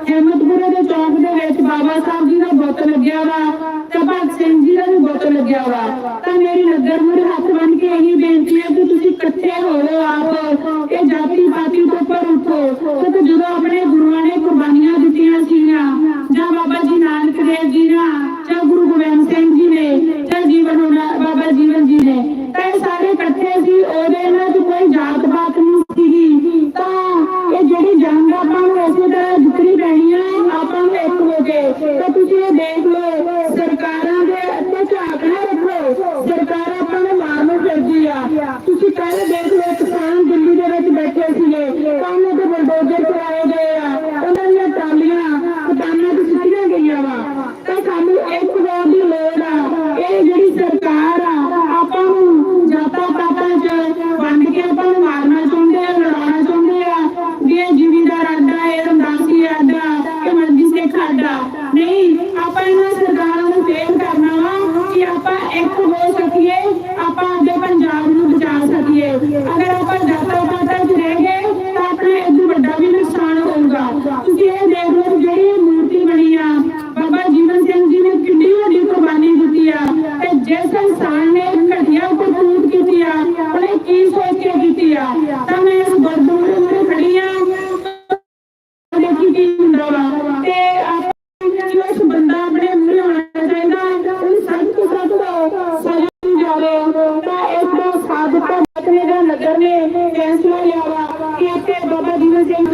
ਹਿੰਮਤਪੁਰੇ ਦੇ ਚੌਂਕ ਦੇ ਵਿੱਚ ਬਾਬਾ ਸਾਹਿਬ ਜੀ ਦਾ ਬੁੱਤ ਲੱਗਿਆ ਵਾ। ਤੇ ਭਗਤ ਸਿੰਘ ਜੀ ਲੱਗਿਆ ਵਾ। ਤਾਂ ਮੇਰੀ ਨਗਰ ਮੁਰੇ ਹੱਥ ਬੰਨ ਕੇ ਇਹੀ ਬੇਨਤੀ ਹੈ ਕਿ ਤੁਸੀਂ ਇਕੱਠੇ ਹੋਵੋ ਆਪ ਇਹ ਜਾਤੀ ਪਾਤੀ ਤੋਂ ਉੱਪਰ ਉੱਠੋ ਤੇ ਜਦੋਂ ਆਪਣੇ ਗੁਰੂਆਂ ਨੇ ਕੁਰਬਾਨੀਆਂ ਦਿੱਤੀਆਂ ਸੀਗੀਆਂ ਜਾਂ ਬਾਬਾ ਜੀ ਨਾਨਕ ਦੇਵ ਜੀ ਨੇ ਜਾਂ ਗੁਰੂ ਗੋਬਿੰਦ ਸਿੰਘ ਜੀ ਨੇ ਜਾਂ ਜੀਵਨ ਉਹਨਾਂ ਬਾਬਾ ਜੀਵਨ ਜੀ ਨੇ ਤਾਂ ਇਹ ਸਾਰੇ ਇਕੱਠੇ ਸੀ ਉਹਦੇ ਇਹਨਾਂ 'ਚ ਕੋਈ ਜਾਤ ਪਾਤ ਨਹੀਂ ਸੀਗੀ ਤਾਂ ਇਹ ਜਿਹੜੀ ਜੰਗ ਆਪਾਂ ਨੂੰ ਇਸੇ ਤਰ੍ਹਾਂ ਜਿੱਤਣੀ ਪੈਣੀ ਹੈ ਆਪਾਂ ਨੂੰ ਇੱਕ ਹੋ ਕੇ ਤਾਂ ਤੁਸੀਂ ਇਹ ਦੇਖ ਲਓ ਸਰਕਾਰਾਂ ਦੇ ਅੱਗੇ ਝਾਕ ਨਾ ਰੱਖੋ ਸਰਕਾਰ ਆਪਾਂ ਨੂੰ ਮਾਰਨ ਫਿਰਦੀ ਆ ਤੁਸੀਂ ਕੱਲ ਦੇਖ ਲਓ ਕਿਸਾਨ ਦਿੱਲੀ ਦੇ ਵਿੱਚ ਬੈਠੇ ਸੀਗੇ ਤਾਂ ਉਹਨਾਂ ਤੇ ਬਲਡੋਜ਼ਰ ਚਲਾਏ ਗਏ ਆ ਉਹਨਾਂ ਦੀਆਂ ਟਾਲੀਆਂ ਕਿਸਾਨਾਂ ਤੇ ਸਿੱਟੀਆਂ ਗਈਆਂ ਵਾ ਤਾਂ ਸਾਨੂੰ ਇੱਕ ਵਾਰ ਦੀ ਲੋੜ ਆ ਇਹ ਜਿਹੜੀ ਸਰਕਾਰ ਆ ਆਪਾਂ ਨੂੰ ਜਾਤਾਂ ਪਾਤਾਂ ਚ ਵੰਡ ਕੇ ਆਪਾਂ ਨੂੰ ਮਾਰਨਾ ਚਾਹੁੰਦੇ ਆ ਲੜਾਉਣਾ ਚਾਹੁੰਦੇ ਆ ਵੀ ਇਹ ਜ਼ਿਮੀਂਦਾਰ ਅੱਡਾ ਇਹ ਰਮਦਾਸੀ ਅੱਡਾ ਇਹ ਮੰਜੀ ਸਿੱਖ ਅੱਡਾ ਨਹੀਂ ਆਪਾਂ ਇਹਨਾਂ ਸਰਕਾਰਾਂ ਨੂੰ ਫੇਰ ਕਰਨਾ ਵਾ ਕਿ ਆਪਾਂ ਇੱਕ ਹੋ ਸਕੀਏ ਆਪਾਂ ਆਪਣੇ ਪੰਜਾਬ ਨੂੰ ਬਚਾ ਸਕੀਏ ਅਗਰ ਆਪਾਂ ਜਾਤਾਂ ਪਾਤਾਂ ਚ ਰਹਿ ਗਏ ਤਾਂ ਆਪਣਾ ਇਦੋਂ ਵੱਡਾ ਵੀ ਨੁਕਸਾਨ ਹੋਊਗਾ ਤੁਸੀਂ ਇਹ ਦੇਖ ਲਓ ਕਿ ਜਿਹੜੀ ਇਹ ਮੂਰਤੀ ਬਣੀ ਆ ਬਾਬਾ ਜੀਵਨ ਸਿੰਘ ਜੀ ਨੇ ਕਿੰਨੀ ਵੱਡੀ ਕੁਰਬਾਨੀ ਦਿੱਤੀ ਆ ਤੇ ਜਿਸ ਇਨਸਾਨ ਨੇ ਘਟੀਆ ਕਰਤੂਤ ਕੀਤੀ ਆ ਉਹਨੇ ਕੀ ਸੋਚ ਕੇ ਕੀਤੀ ਆ ਤਾਂ ਮੈਂ ਇਸ ਗੁਰਦੁਆਰੇ ਮੂਹਰੇ ਖੜੀ ਆ ਦੇਖੀ ਕੀ ਹੁੰਦਾ ਵਾ ਤੇ ਆਪਾਂ ਜੋ ਇਸ ਬੰਦਾ ਆਪਣੇ ਮੂਹਰੇ ਹੋਣਾ ਚਾਹੀਦਾ ਉਹ ਸਭ ਤੋਂ ਸਭ ਤੋਂ ਸਜ਼ਾ ਜਾਵੇ ਤਾਂ ਇਸ ਦਾ ਸਾਧਕ ਬਤਨੇ ਦਾ ਫੈਸਲਾ ਲਿਆ ਕਿ ਇੱਥੇ ਬਾਬਾ ਜੀਵਨ ਜੀ ਸੜਕ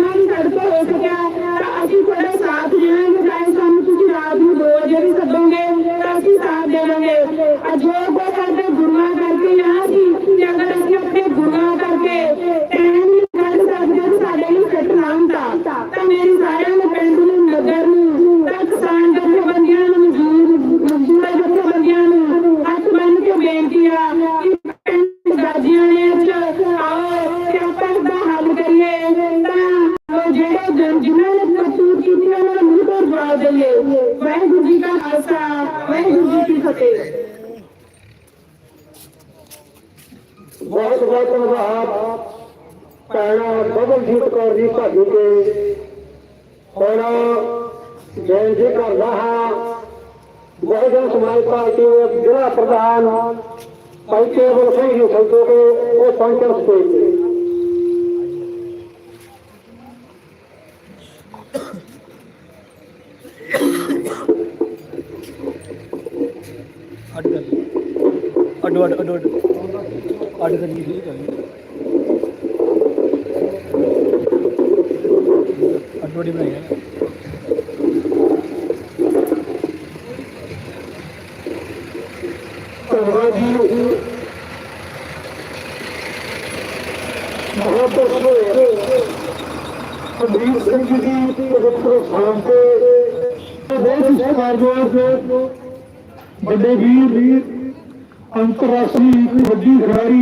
ਬਬਲਜੀਤ ਕੌਰ ਜੀ ਭਾਜੀ ਕੇ ਹੁਣ ਬੇਨਤੀ ਕਰਦਾ ਹਾਂ। ਬਹੁਜਨ ਸਮਾਜ ਪਾਰਟੀ ਦੇ ਜ਼ਿਲ੍ਹਾ ਪ੍ਰਧਾਨ ਭਾਈ ਕੇਵਲ ਸਿੰਘ ਜੀ ਸੰਤੋ ਕੇ ਉਹ ਪਹੁੰਚਣ ਸਟੇਜ ਤੇ। ਅੱਡ ਕਰ ਅੱਡ ਅੱਡ ਅੱਡ ਅੱਡ। ਅੱਡ ਕਰੀ ਠੀਕ ਹੈ ਅੱਡ ਅੱਡ ਬਣਾਇਆ ਅਮਰੀਕ ਸਿੰਘ ਜੀ ਦੀ ਪਵਿੱਤਰ ਸਥਾਨ ਤੇ ਬਹੁਤ ਹੀ। ਸਤਿਕਾਰਯੋਗ ਵੱਡੇ ਵੀਰ ਅੰਤਰਰਾਸ਼ਟਰੀ ਕਬੱਡੀ ਖਿਡਾਰੀ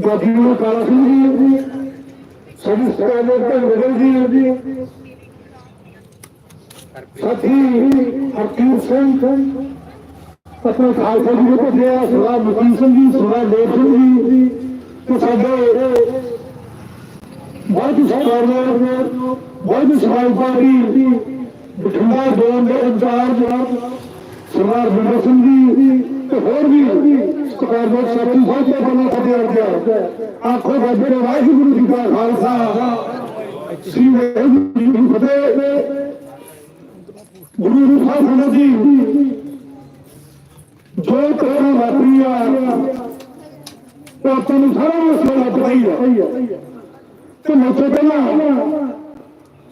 ਜੋਗੀਓ ਕਾਲਾ ਸਿੰਘ ਜੀ। ਸਭੀ ਸਤਿਕਾਰਯੋਗ ਧੰਨਵਾਦ ਜੀ ਸਾਥੀ ਹਰਕੀਰ ਸਿੰਘ ਆਪਣੇ ਖਾਲਸਾ ਜੀ ਦੇ ਭੱਜਿਆ ਸਰਦਾਰ ਮਕੀਮ ਸਿੰਘ ਜੀ ਸਰਦਾਰ ਦੇਵ ਸਿੰਘ ਜੀ ਤੇ ਸਾਡੇ ਬਹੁਤ ਹੀ ਬਹੁਤ ਹੀ ਸਮਾਜ ਪਾਰਟੀ ਬਠਿੰਡਾ ਜ਼ੋਨ ਦੇ ਇੰਚਾਰਜ ਸਰਦਾਰ ਬਿੰਦਰ ਸਿੰਘ ਜੀ ਤੇ ਹੋਰ ਵੀ ਸਤਿਕਾਰਯੋਗ ਸਾਥੀ ਬਹੁਤ ਤੋਂ ਪਹਿਲਾਂ ਫਤਿਹ ਅਰਜਿਆ ਆਖੋ ਬਾਬੇ ਵਾਹਿਗੁਰੂ ਜੀ ਦਾ ਖਾਲਸਾ। ਸ੍ਰੀ ਵਾਹਿਗੁਰੂ ਜੀ ਕੀ ਫਤਿਹ। ਗੁਰੂ ਰੂਪ ਸਾਹਿਬ ਜੀ, ਜੋ ਕਰਨਾ ਵਾਪਰੀ ਆ, ਉਹ ਆਪਾਂ ਨੂੰ ਸਾਰਾ ਮਸਲਾ ਪਤਾ ਆ। ਤੇ ਮੁੱਛੇ ਪਹਿਲਾਂ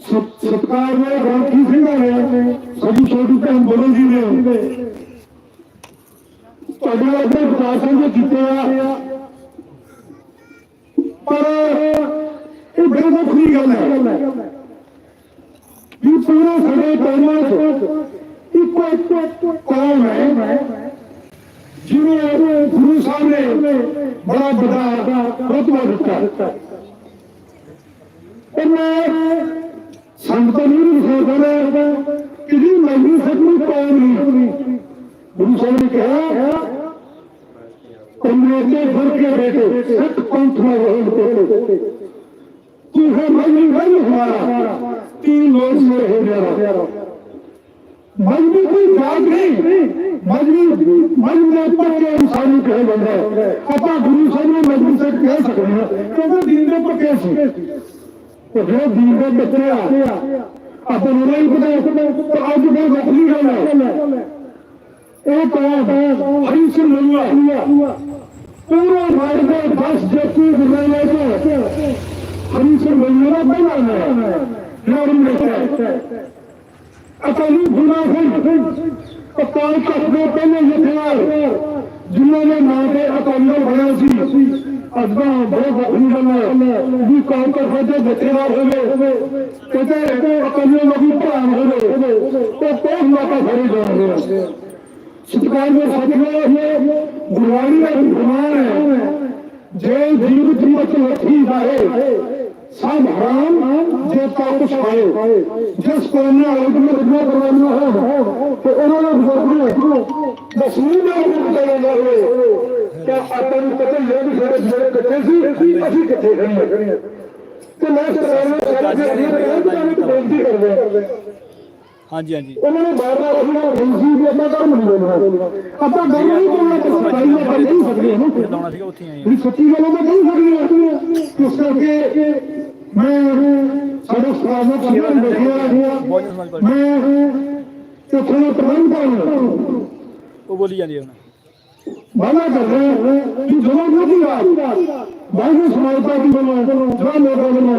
ਸਤ- ਸਤਿਕਾਰਯੋਗ ਗ੍ਰੰਥੀ ਸਿੰਘਾਂ ਨੇ ਸਾਡੀ ਛੋਟੀ ਭੈਣ ਬੋਲੋ ਜੀ ਨੇ। ਤੁਹਾਡੇ ਵਰਗੇ ਵਿਕਾਸਾਂ ਦੇ ਕੀਤੇ ਆ। ਪਰ ਇਹ ਬੜੀ ਵੱਖਰੀ ਗੱਲ ਹੈ ਕਿ ਪੂਰੇ ਸਾਡੇ ਕੌਮਾਂ 'ਚ ਇੱਕੋ ਇੱਕ ਕੌਮ ਹੈ, ਜਿਹਨੂੰ ਗੁਰੂ ਸਾਹਿਬ ਨੇ ਬੜਾ ਵੱਡਾ ਰਤਬਾ ਦਿੱਤਾ। ਉਹਨੇ ਸੰਗਤ ਨੂੰ ਵੀ ਸੋਚਦਾ ਕਿ ਜੀ ਮੈਨੂੰ ਸਾਹਿਬ ਨੂੰ ਕੌਮ ਨਹੀਂ। ਗੁਰੂ ਸਾਹਿਬ ਨੇ ਕਿਹਾ ਅੰਗਰੇਜ਼ੇ ਭਰ ਕੇ ਬੇਟੇ ਸਿੱਖ ਪੰਥ में रहें बेटे तू है मजबूर नहीं हमारा तीन लोग में रहे मेरा मजबूर कोई बात नहीं मजबूर मजबूर पक्के इंसानी कहे बंदा ਆਪਾਂ ਗੁਰੂ ਸਾਹਿਬ ਨੂੰ ਮਜਬੂਰ ਸੇ ਕਹਿ ਸਕਦੇ ਹਾਂ ਕਿਉਂਕਿ ਦੀਨ ਦੇ ਪੱਕੇ ਸੀ ਉਹ ਜਿਹੜੇ ਦੀਨ ਦੇ ਬੱਚੇ ਆ ਆਪਾਂ ਨੂੰ ਨਹੀਂ ਪਤਾ ਪਰ ਅੱਜ ਦੇ ਵੱਖਰੀ ਗੱਲ ਹੈ ਇਹ ਤਾਂ ਹਰੀ ਸਿੰਘ ਮਲੂਆ ਪੂਰੇ ਵਰਡ ਦੇ 10 ਜੱਤੀ ਜ਼ਿਲ੍ਹੇ ਦੇ ਹਰੀ ਸਿੰਘ ਮਲੂਆ ਦਾ ਪਹਿਲਾ ਨਾਮ ਹੈ ਨਾਮ ਲਿਖਿਆ। ਅਕਾਲੀ ਗੁਨਾ ਸਿੰਘ ਅਕਾਲ ਤਖਤ ਦੇ ਪਹਿਲੇ ਜਥੇਦਾਰ ਜਿਨ੍ਹਾਂ ਦੇ ਨਾਂ ਤੇ ਅਕਾਲੀ ਬਣਿਆ ਸੀ। ਅੱਜ ਦਾ ਬਹੁਤ ਵੱਖਰੀ ਗੱਲ ਹੈ ਵੀ ਕੌਮ ਤਖਤ ਦੇ ਜਥੇਦਾਰ ਹੋਵੇ ਕਿਤੇ ਹੋਵੇ ਉਹ ਸਾਰੇ ਸਤਿਕਾਰ ਦੇ ਸਤਿਕਾਰ ਗੁਰਬਾਣੀ ਦਾ ਫਰਮਾਨ ਹੈ ਜੇ ਜੀਵ ਜੀਵਤ ਲੱਥੀ ਜਾਏ ਸਭ ਹਰਾਮ ਜੇ। ਪਾਪ ਛਾਏ ਜਿਸ ਕੋਲ ਨੇ ਨੂੰ ਰਜਾ ਕਰਵਾਉਣਾ ਹੋ ਤੇ ਉਹਨਾਂ ਨੂੰ ਦਾ ਹੁਕਮ ਕਰਿਆ ਜਾਵੇ ਕਿ ਨੂੰ ਪਤਾ ਲੋਕ ਸਾਡੇ ਜਿਹੜੇ ਕਿੱਥੇ ਸੀ ਅਸੀਂ ਕਿੱਥੇ ਖੜੇ ਹਾਂ। ਤੇ ਹਾਂਜੀ ਹਾਂਜੀ। ਉਹਨਾਂ ਨੇ ਬਾਰ ਬਾਰ ਉਹਨਾਂ ਰਿੰਜੀ ਵੀ ਆਪਾਂ ਕਰ ਨਹੀਂ ਬੋਲਣਾ ਆਪਾਂ ਗੱਲ ਨਹੀਂ ਬੋਲਣਾ ਕਿ ਸੱਚਾਈ ਆਪਾਂ ਨਹੀਂ ਸਕਦੇ ਨਾ ਲਾਉਣਾ ਸੀਗਾ ਉੱਥੇ ਆਏ ਇਹ ਸੱਚੀ ਗੱਲ ਆਪਾਂ ਨਹੀਂ ਸਕਦੇ ਇਸ ਕਰਕੇ ਮੈਂ ਸਾਡੇ ਸਮਾਜ ਨੂੰ ਕਿਵੇਂ ਦੇਖਿਆ ਪਾਰਟੀ ਮੈਂ ਤੇ ਤੁਹਾਨੂੰ ਪ੍ਰਬੰਧ ਕਰਨਾ ਉਹ ਬੋਲੀ ਜਾਂਦੀ ਹੈ ਹੁਣ। ਬਾਲਾ ਕਰ ਰਿਹਾ। ਕਿ ਜਮਾ ਨਹੀਂ ਬਾਤ ਬਾਹਰ ਸਮਾਜ ਪਾਰਟੀ ਬਣਾ ਜਮਾ ਲੋਕਾਂ ਬਣਾ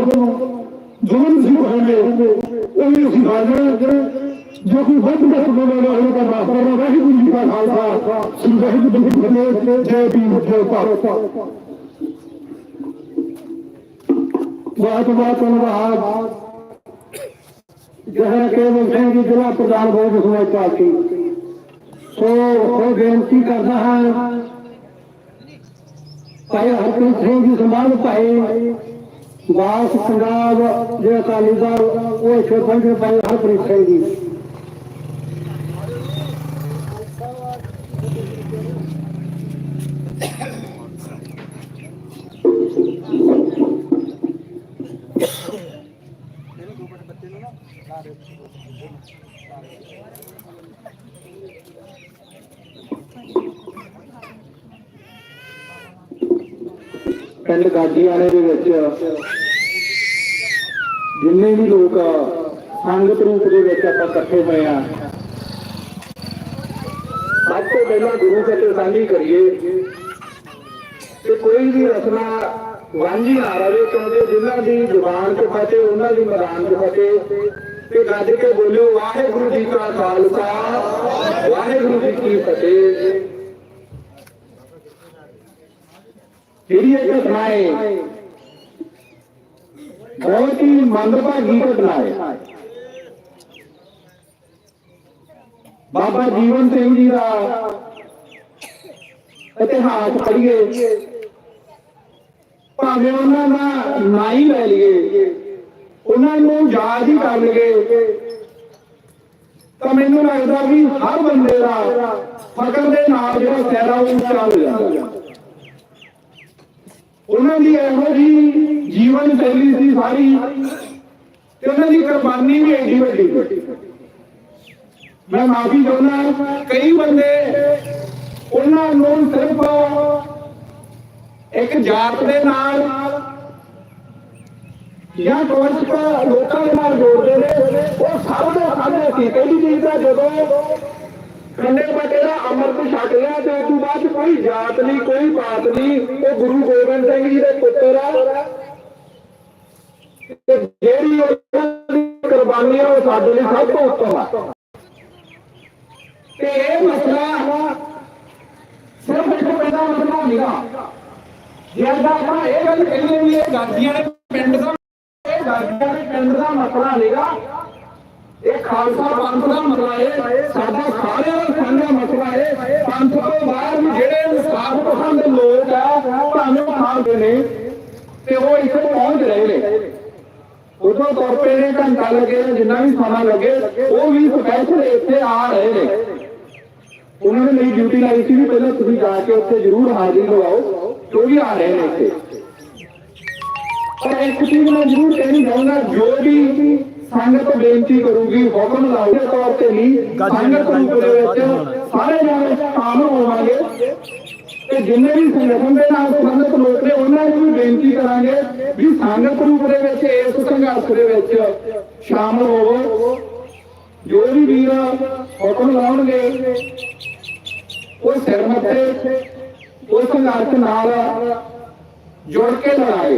ਜਮਾ ਨਹੀਂ ਕਹਿੰਦੇ ਉਹ ਵੀ ਅਸੀਂ ਹਾਜ਼ਰ ਜੋ ਕੋਈ ਵੱਧ ਵੱਧ ਬੋਲਣਾ ਹੋਵੇ ਤਾਂ ਮਾਫ ਕਰਨਾ ਵਾਹਿਗੁਰੂ ਜੀ ਕਾ ਖਾਲਸਾ, ਸ੍ਰੀ ਵਾਹਿਗੁਰੂ ਜੀ ਕੀ ਫਤਿਹ ਜੈ ਭੀਮ ਜੈ ਭਾਰਤ ਬਹੁਤ ਬਹੁਤ ਧੰਨਵਾਦ ਜਹਰ ਕੇਵਲ ਸਿੰਘ ਜੀ ਜ਼ਿਲ੍ਹਾ ਪ੍ਰਧਾਨ ਬਹੁਤ ਸਮਾਜ ਪਾਰਟੀ। ਸੋ ਉਹ ਬੇਨਤੀ ਕਰਦਾ ਹਾਂ, ਭਾਈ ਹਰਪ੍ਰੀਤ ਸਿੰਘ ਜੀ ਸੰਭਾਲ ਭਾਈ ਬਾਸ ਪੰਜਾਬ ਦੇ ਅਕਾਲੀ ਦਲ, ਉਹ ਸਰਪੰਚ ਭਾਈ ਹਰਪ੍ਰੀਤ ਸਿੰਘ ਜੀ। ਪਿੰਡ ਦੇ ਵਿੱਚ। ਜਿੰਨੇ ਵੀ ਲੋਕ ਸੰਗਤ ਰੂਪ ਦੇ ਵਿੱਚ ਆਪਾਂ ਇਕੱਠੇ ਹੋਏ ਆ। ਸਭ ਤੋਂ ਪਹਿਲਾਂ ਗੁਰੂ ਘਰ ਸਾਂਝੀ ਕਰੀਏ ਤੇ ਕੋਈ ਵੀ ਰਸਨਾ ਵਾਂਝੀ ਨਾ ਰਹੇ, ਕਿਉਂਕਿ ਜਿਨ੍ਹਾਂ ਦੀ ਜ਼ੁਬਾਨ 'ਚ ਫਤਿਹ, ਉਹਨਾਂ ਦੀ ਮੈਦਾਨ 'ਚ ਫਤਿਹ। ਤੇ ਗੱਜ ਕੇ ਬੋਲਿਓ, ਵਾਹਿਗੁਰੂ ਜੀ ਕਾ ਖਾਲਸਾ, ਵਾਹਿਗੁਰੂ ਜੀ ਕੀ ਫਤਿਹ। ਜਿਹੜੀ ਇਹ ਘਟਨਾ ਹੈ? ਬਹੁਤ ਹੀ ਮੰਦਭਾਗੀ ਘਟਨਾ ਹੈ। ਬਾਬਾ ਜੀਵਨ ਸਿੰਘ ਜੀ ਦਾ ਇਤਿਹਾਸ ਪੜ੍ਹੀਏ। ਭਾਵੇਂ ਉਹਨਾਂ ਦਾ ਨਾਂ ਹੀ ਲੈ ਲਈਏ, ਉਹਨਾਂ ਨੂੰ ਯਾਦ ਹੀ ਕਰ ਲਈਏ। ਤਾਂ ਮੈਨੂੰ ਲੱਗਦਾ ਵੀ ਹਰ ਬੰਦੇ ਦਾ ਫਕਰ ਦੇ ਨਾਲ ਜਿਹੜਾ ਸਿਹਰਾ ਉਹ ਉੱਚਾ ਹੋ ਜਾਂਦਾ ਉਹਨਾਂ ਦੀ ਇਹੋ ਜੀ ਜੀਵਨ ਸ਼ੈਲੀ ਸੀ ਸਾਰੀ ਤੇ ਉਹਨਾਂ ਦੀ ਕੁਰਬਾਨੀ ਵੀ ਐਡੀ ਵੱਡੀ। ਮੈਂ ਮਾਫੀ ਚਾਹੁੰਦਾ ਕਈ ਬੰਦੇ ਉਹਨਾਂ ਨੂੰ ਸਿਰਫ ਇੱਕ ਜਾਤ ਦੇ ਨਾਲ ਜਾਂ ਕੁਝ ਲੋਕਾਂ ਦੇ ਨਾਲ ਜੋੜਦੇ ਨੇ, ਉਹ ਸਭ ਤੋਂ ਸਾਹਮਣੇ ਸੀ। ਪਹਿਲੀ ਚੀਜ਼ ਦਾ ਜਦੋਂ ਖੰਡੇ ਬਾਟੇ ਦਾ ਅੰਮ੍ਰਿਤ ਛਕ ਲਿਆ ਤੇ ਉਸ ਤੋਂ ਬਾਅਦ ਕੋਈ ਜਾਤ ਨਹੀਂ, ਕੋਈ ਪਾਤ ਨਹੀਂ। ਉਹ ਗੁਰੂ ਗੋਬਿੰਦ ਸਿੰਘ ਜੀ ਦੇ ਪੁੱਤਰ ਆ। ਤੇ ਜਿਹੜੀ ਉਹਨਾਂ ਦੀ ਕੁਰਬਾਨੀ ਆ, ਉਹ ਸਾਡੇ ਲਈ ਸਭ ਤੋਂ ਉੱਤਮ ਆ। ਤੇ ਇਹ ਮਸਲਾ ਸਿਰਫ ਇੱਕ ਪੈਦਾ ਮਸਲਾ ਨਹੀਂਗਾ ਜੇ ਆਪਾਂ ਇਹ ਗੱਲ ਕਹੀਏ ਵੀ ਇਹ ਗਾਂਧੀਆਂ ਦੇ ਪਿੰਡ ਦਾ ਇਹ ਗਾਂਧੀਆਂ ਦੇ ਪਿੰਡ ਦਾ ਮਸਲਾ ਨਹੀਂਗਾ ਇਹ ਖਾਲਸਾ ਪੰਥ ਦਾ ਮਸਲਾ ਹੈ ਸਾਡਾ ਸਾਰਿਆਂ ਦਾ ਸਾਂਝਾ ਮਸਲਾ ਹੈ ਪੰਥ ਤੋਂ ਬਾਹਰ ਵੀ ਜਿਹੜੇ ਇਨਸਾਫ ਪਸੰਦ ਲੋਕ ਆ ਤੁਹਾਨੂੰ ਖਾਂਦੇ ਨੇ ਤੇ ਉਹ ਇੱਥੇ ਪਹੁੰਚ ਰਹੇ ਨੇ। ਉਦੋਂ ਤੌਰ ਘੰਟਾ ਲੱਗੇ ਜਿੰਨਾ ਵੀ ਸਮਾਂ ਲੱਗੇ, ਉਹ ਵੀ ਸਪੈਸ਼ਲ ਇੱਥੇ ਆ ਰਹੇ ਨੇ। ਉਹਨਾਂ ਨੇ ਮੇਰੀ ਡਿਊਟੀ ਲਾਈ ਸੀ ਵੀ ਪਹਿਲਾਂ ਤੁਸੀਂ ਜਾ ਕੇ ਉੱਥੇ ਜ਼ਰੂਰ ਹਾਜ਼ਰੀ ਲਵਾਓ, ਜੋ ਵੀ ਆ ਰਹੇ ਨੇ ਇੱਥੇ। ਪਰ ਇੱਕ ਚੀਜ਼ ਮੈਂ ਜ਼ਰੂਰ ਕਹਿਣੀ ਚਾਹੁੰਦਾ ਜੋ ਵੀ ਸੰਗਤ ਬੇਨਤੀ ਕਰੂਗੀ ਹੁਕਮ ਲਾਉਗੇ ਤੌਰ ਤੇ ਨਹੀਂ ਸੰਗਤ ਰੂਪ ਦੇ ਵਿੱਚ ਸਾਰੇ ਜਾਣੇ ਸ਼ਾਮਲ ਹੋਵਾਂਗੇ। ਤੇ ਜਿੰਨੇ ਵੀ ਸੰਗਠਨ ਦੇ ਨਾਲ ਸੰਬੰਧਿਤ ਲੋਕ ਨੇ ਉਹਨਾਂ ਨੂੰ ਵੀ ਬੇਨਤੀ ਕਰਾਂਗੇ ਵੀ ਸੰਗਤ ਰੂਪ ਦੇ ਵਿੱਚ ਇਸ ਸੰਘਰਸ਼ ਦੇ ਵਿੱਚ ਸ਼ਾਮਲ ਹੋਵੋ। ਜੋ ਵੀ ਵੀਰ ਹੁਕਮ ਲਾਉਣਗੇ ਉਹ ਸਿਰ ਮੱਥੇ ਉਸ ਸੰਘਰਸ਼ ਨਾਲ ਜੁੜ ਕੇ ਲੜਾਂਗੇ